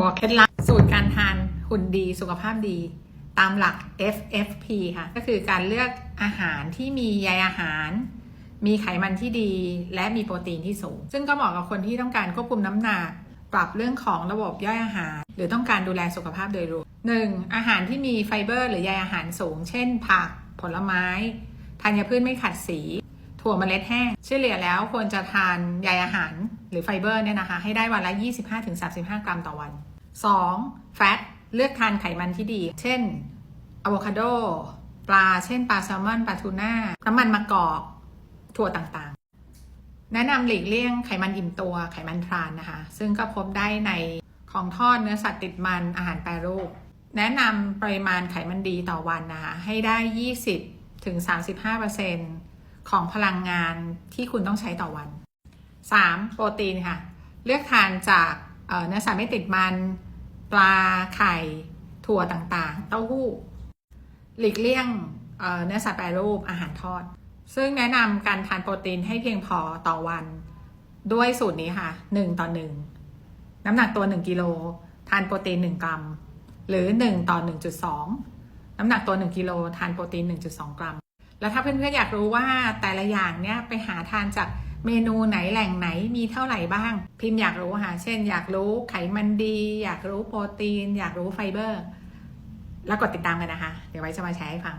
บอกเคล็ดลับสูตรการทานหุ่นดีสุขภาพดี ตามหลัก FFP ค่ะ ก็คือการเลือกอาหารที่มีใยอาหาร มีไขมันที่ดี และมีโปรตีนที่สูง ซึ่งก็เหมาะกับคนที่ต้องการควบคุมน้ำหนัก ปรับเรื่องของระบบย่อยอาหาร หรือต้องการดูแลสุขภาพโดยรวมหนึ่งอาหารที่มีไฟเบอร์ หรือใยอาหารสูง เช่น ผัก ผลไม้ธัญพืชไม่ขัดสี ถั่วเมล็ดแห้งเฉลี่ยแล้วควรจะทานใยอาหารหรือไฟเบอร์เนี่ยนะคะ ให้ได้วันละ 25-35 กรัมต่อวัน 2. แฟตเลือกทานไขมันที่ดี เช่นอะโวคาโด ปลา เช่น ปลาแซลมอน ปลาทูน่า น้ำมันมะกอก ถั่วต่างๆ แนะนำหลีกเลี่ยงไขมันอิ่มตัว ไขมันทรานนะคะ ซึ่งก็พบได้ในของทอดเนื้อสัตว์ติดมัน อาหารแปรรูป แนะนำปริมาณไขมันดีต่อวันนะคะ ให้ได้ 20ถึง35%ของพลังงานที่คุณต้องใช้ต่อวัน 3. โปรตีนค่ะ เลือกทานจาก เนื้อสัตว์ไม่ติดมัน ปลาไข่ ถั่วต่างๆ เต้าหู้ หลีกเลี่ยงเนื้อสัตว์แปรรูปอาหารทอด ซึ่งแนะนำการทานโปรตีนให้เพียงพอต่อวัน ด้วยสูตรนี้ค่ะ 1 ต่อ 1 น้ำหนักตัว 1กิโลทานโปรตีน 1 กรัม หรือ 1 ต่อ 1.2 น้ำหนักตัว 1กิโลทานโปรตีน 1.2 กรัม แล้วถ้าเพื่อนๆอยากรู้ว่าแต่ละอย่างเนี้ยไปหาทานจาก เมนูไหนแหล่งไหนมีเท่าไหร่บ้าง พิมพ์อยากรู้ค่ะ เช่น อยากรู้ไขมันดี อยากรู้โปรตีน อยากรู้ไฟเบอร์ แล้วกดติดตามกันนะคะ เดี๋ยวไว้จะมาแชร์ให้ฟัง